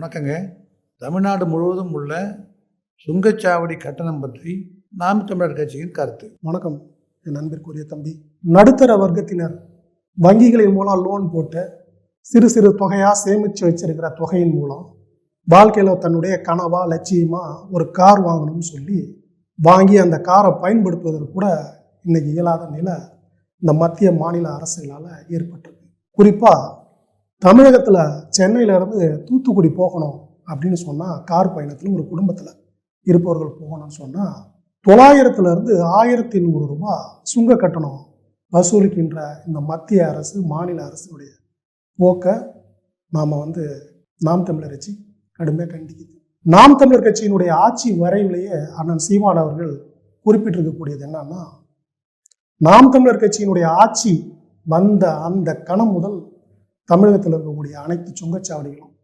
வணக்கங்க. தமிழ்நாடு முழுவதும் உள்ள சுங்கச்சாவடி கட்டணம் பற்றி நாம் தமிழர் கட்சியின் கருத்து. வணக்கம். என் நண்பிற்குரிய தம்பி. நடுத்தர வர்க்கத்தினர் வங்கிகளின் மூலம் லோன் போட்டு சிறு சிறு தொகையாக சேமித்து வச்சிருக்கிற தொகையின் மூலம் வாழ்க்கையில் தன்னுடைய கனவா லட்சியமா ஒரு கார் வாங்கணும்னு சொல்லி வாங்கி அந்த காரை பயன்படுத்துவதற்கு கூட இன்னைக்கு இயலாத நிலை இந்த மத்திய மாநில அரசுகளால் ஏற்பட்டிருக்கு. குறிப்பாக தமிழகத்தில் சென்னையிலேருந்து தூத்துக்குடி போகணும் அப்படின்னு சொன்னால் கார் பயணத்தில் ஒரு குடும்பத்தில் இருப்பவர்கள் போகணும்னு சொன்னால் தொள்ளாயிரத்துலேருந்து ஆயிரத்தி நூறு ரூபா சுங்க கட்டணம் வசூலிக்கின்ற இந்த மத்திய அரசு மாநில அரசுடைய போக்கை நாம் வந்து நாம் தமிழர் கட்சி கடுமையாக கண்டிக்குது. நாம் தமிழர் கட்சியினுடைய ஆட்சி வரைவிலேயே அண்ணன் சீமான் அவர்கள் குறிப்பிட்டிருக்கக்கூடியது என்னன்னா நாம் தமிழர் கட்சியினுடைய ஆட்சி வந்த அந்த கணம் முதல் தமிழகத்தில் இருக்கக்கூடிய அனைத்து சுங்கச்சாவடிகளும்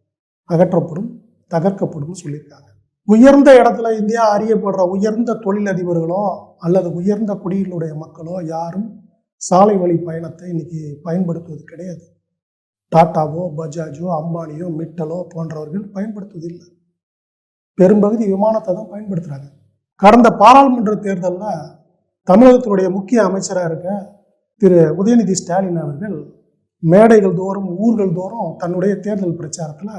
அகற்றப்படும் தகர்க்கப்படும் சொல்லியிருக்காங்க. உயர்ந்த இடத்துல இந்தியா அறியப்படுற உயர்ந்த தொழிலதிபர்களோ அல்லது உயர்ந்த குடியினுடைய மக்களோ யாரும் சாலை வழி பயணத்தை இன்னைக்கு பயன்படுத்துவது கிடையாது. டாட்டாவோ பஜாஜோ அம்பானியோ மிட்டலோ போன்றவர்கள் பயன்படுத்துவதில்லை. பெரும்பகுதி விமானத்தை தான் பயன்படுத்துகிறாங்க கடந்த பாராளுமன்ற தேர்தலில் தமிழகத்தினுடைய முக்கிய அமைச்சராக இருக்க திரு உதயநிதி ஸ்டாலின் அவர்கள் மேடைகள் தோறும் ஊர்கள் தோறும் தன்னுடைய தேர்தல் பிரச்சாரத்தில்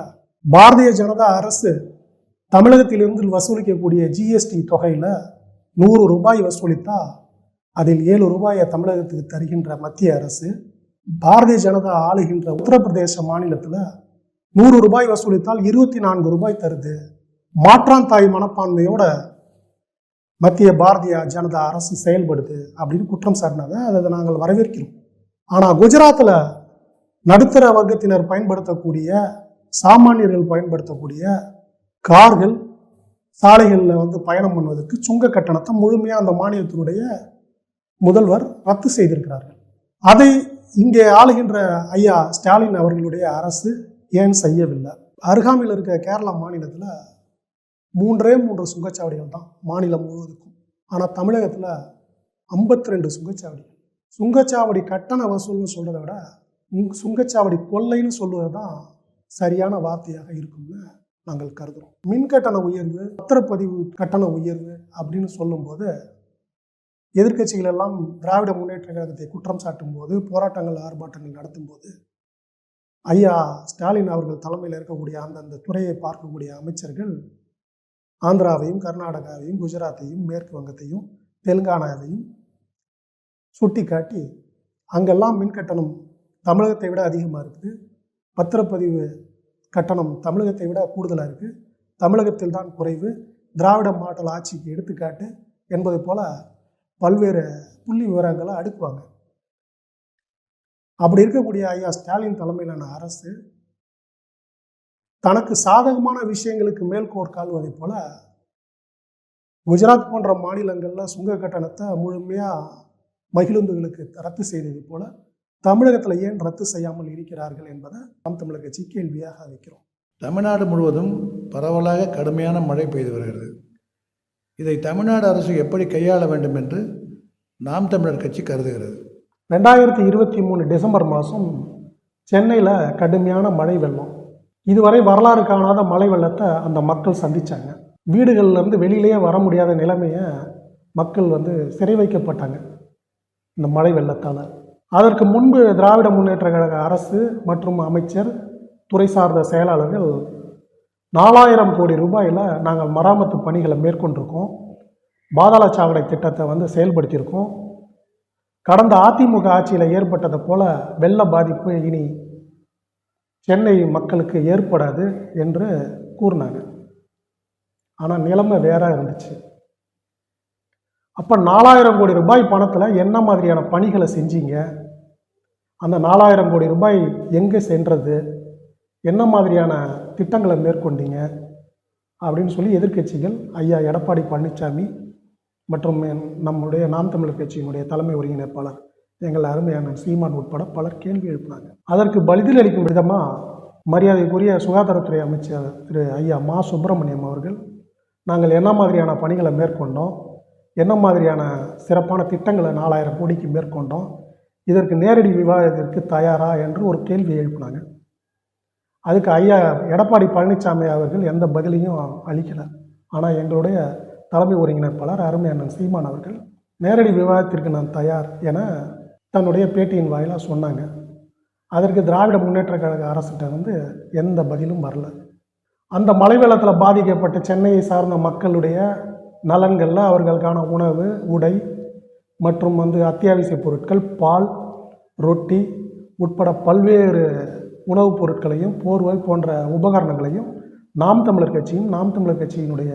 பாரதிய ஜனதா அரசு தமிழகத்திலிருந்து வசூலிக்கக்கூடிய ஜிஎஸ்டி தொகையில் நூறு ரூபாய் வசூலித்தா அதில் ஏழு ரூபாயை தமிழகத்துக்கு தருகின்ற மத்திய அரசு பாரதிய ஜனதா ஆளுகின்ற உத்தரப்பிரதேச மாநிலத்தில் நூறு ரூபாய் வசூலித்தால் இருபத்தி நான்கு ரூபாய் தருது. மாற்றான் தாய் மனப்பான்மையோட மத்திய பாரதிய ஜனதா அரசு செயல்படுது அப்படின்னு குற்றம் சாட்டினதை அதை நாங்கள் வரவேற்கிறோம். ஆனால் குஜராத்தில் நடுத்தர வர்க்கத்தினர் பயன்படுத்தக்கூடிய சாமானியர்கள் பயன்படுத்தக்கூடிய கார்கள் சாலைகளில் வந்து பயணம் பண்ணுவதற்கு சுங்க கட்டணத்தை முழுமையாக அந்த மாநிலத்தினுடைய முதல்வர் ரத்து செய்திருக்கிறார்கள். அதை இங்கே ஆளுகின்ற ஐயா ஸ்டாலின் அவர்களுடைய அரசு ஏன் செய்யவில்லை? அருகாமையில் இருக்க கேரளா மாநிலத்தில் மூன்றே மூன்று சுங்கச்சாவடிகள் தான் மாநிலம் முழுவதுக்கும். ஆனால் தமிழகத்தில் ஐம்பத்தி ரெண்டு சுங்கச்சாவடிகள். சுங்கச்சாவடி கட்டண வசூல்னு சொல்கிறத விட சுங்கச்சாவடி கொள்ளைன்னு சொல்லுவது தான் சரியான வார்த்தையாக இருக்கும்னு நாங்கள் கருதுகிறோம் மின் கட்டண உயர்வு பத்திரப்பதிவு கட்டண உயர்வு அப்படின்னு சொல்லும்போது எதிர்கட்சிகள் எல்லாம் திராவிட முன்னேற்ற கழகத்தை குற்றம் சாட்டும் போது போராட்டங்கள் ஆர்ப்பாட்டங்கள் நடத்தும் போது ஐயா ஸ்டாலின் அவர்கள் தலைமையில் இருக்கக்கூடிய அந்தந்த துறையை பார்க்கக்கூடிய அமைச்சர்கள் ஆந்திராவையும் கர்நாடகாவையும் குஜராத்தையும் மேற்கு வங்கத்தையும் தெலுங்கானாவையும் சுட்டி காட்டி அங்கெல்லாம் மின் கட்டணம் தமிழகத்தை விட அதிகமாக இருக்குது. பத்திரப்பதிவு கட்டணம் தமிழகத்தை விட கூடுதலாக இருக்குது தமிழகத்தில் தான் குறைவு. திராவிட மாடல் ஆட்சிக்கு எடுத்துக்காட்டு என்பது போல பல்வேறு புள்ளி விவரங்களை அடுக்குவாங்க. அப்படி இருக்கக்கூடிய ஐயா ஸ்டாலின் தலைமையிலான அரசு தனக்கு சாதகமான விஷயங்களுக்கு மேல்கோர் கால்வதைப் போல குஜராத் போன்ற மாநிலங்களில் சுங்க கட்டணத்தை முழுமையாக மகிழுந்துகளுக்கு ரத்து செய்தது போல தமிழகத்தில் ஏன் ரத்து செய்யாமல் இருக்கிறார்கள் என்பதை நாம் தமிழர் கட்சி கேள்வியாக வைக்கிறோம் தமிழ்நாடு முழுவதும் பரவலாக கடுமையான மழை பெய்து வருகிறது. இதை தமிழ்நாடு அரசு எப்படி கையாள வேண்டும் என்று நாம் தமிழர் கட்சி கருதுகிறது. ரெண்டாயிரத்தி இருபத்தி மூணு டிசம்பர் மாதம் சென்னையில் கடுமையான மழை வெள்ளம். இதுவரை வரலாறு காணாத மழை வெள்ளத்தை அந்த மக்கள் சந்தித்தாங்க வீடுகள்லேருந்து வெளியிலேயே வர முடியாத நிலைமையை மக்கள் வந்து சிறை வைக்கப்பட்டாங்க இந்த மழை வெள்ளத்தால். அதற்கு முன்பு திராவிட முன்னேற்ற கழக அரசு மற்றும் அமைச்சர் துறை சார்ந்த செயலாளர்கள் நாலாயிரம் கோடி ரூபாயில் நாங்கள் மராமத்து பணிகளை மேற்கொண்டிருக்கோம். பாதாள சாவடை திட்டத்தை வந்து செயல்படுத்தியிருக்கோம். கடந்த அதிமுக ஆட்சியில் ஏற்பட்டதை போல வெள்ள பாதிப்பு இனி சென்னை மக்களுக்கு ஏற்படாது என்று கூறினாங்க. ஆனால் நிலைமை வேற இருந்துச்சு. அப்போ நாலாயிரம் கோடி ரூபாய் பணத்தில் என்ன மாதிரியான பணிகளை செஞ்சீங்க? அந்த நாலாயிரம் கோடி ரூபாய் எங்கே சென்றது? என்ன மாதிரியான திட்டங்களை மேற்கொண்டீங்க? அப்படின்னு சொல்லி எதிர்க்கட்சிகள் ஐயா எடப்பாடி பழனிசாமி மற்றும் நம்முடைய நாம் தமிழர் கட்சியினுடைய தலைமை ஒருங்கிணைப்பாளர் எங்கள் அருமையான சீமான் உட்பட பலர் கேள்வி எழுப்பினாங்க. அதற்கு பதில் அளிக்கும் விதமாக மரியாதைக்குரிய சுகாதாரத்துறை அமைச்சர் திரு ஐயா மா சுப்பிரமணியம் அவர்கள் நாங்கள் என்ன மாதிரியான பணிகளை மேற்கொண்டோம்? என்ன மாதிரியான சிறப்பான திட்டங்களை நாலாயிரம் கோடிக்கு மேற்கொண்டோம்? இதற்கு நேரடி விவாதத்திற்கு தயாரா என்று ஒரு கேள்வி எழுப்பினாங்க. அதுக்கு ஐயா எடப்பாடி பழனிசாமி அவர்கள் எந்த பதிலையும் அளிக்கலை. ஆனால் எங்களுடைய தலைமை ஒருங்கிணைப்பாளர் அருமை அண்ணன் சீமான் அவர்கள் நேரடி விவாதத்திற்கு நான் தயார் என தன்னுடைய பேட்டியின் வாயிலாக சொன்னாங்க. அதற்கு திராவிட முன்னேற்ற கழக அரசுகிட்ட வந்து எந்த பதிலும் வரல. அந்த மழை வெள்ளத்தில் பாதிக்கப்பட்ட சென்னையை சார்ந்த மக்களுடைய நலன்களில் அவர்களுக்கான உணவு உடை மற்றும் வந்து அத்தியாவசிய பொருட்கள் பால் ரொட்டி உட்பட பல்வேறு உணவுப் பொருட்களையும் போர்வை போன்ற உபகரணங்களையும் நாம் தமிழர் கட்சியும் நாம் தமிழர் கட்சியினுடைய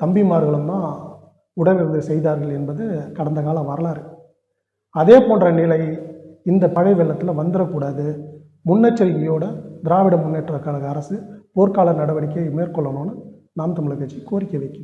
தம்பிமார்களும் தான் உடனிருந்து செய்தார்கள் என்பது கடந்த கால வரலாறு. அதே போன்ற நிலை இந்த பழைய வெள்ளத்தில் வந்துடக்கூடாது முன்னெச்சரிக்கையோடு திராவிட முன்னேற்ற கழக அரசு போர்க்கால நடவடிக்கையை மேற்கொள்ளணும்னு நாம் தமிழர் கட்சி கோரிக்கை வைக்கும்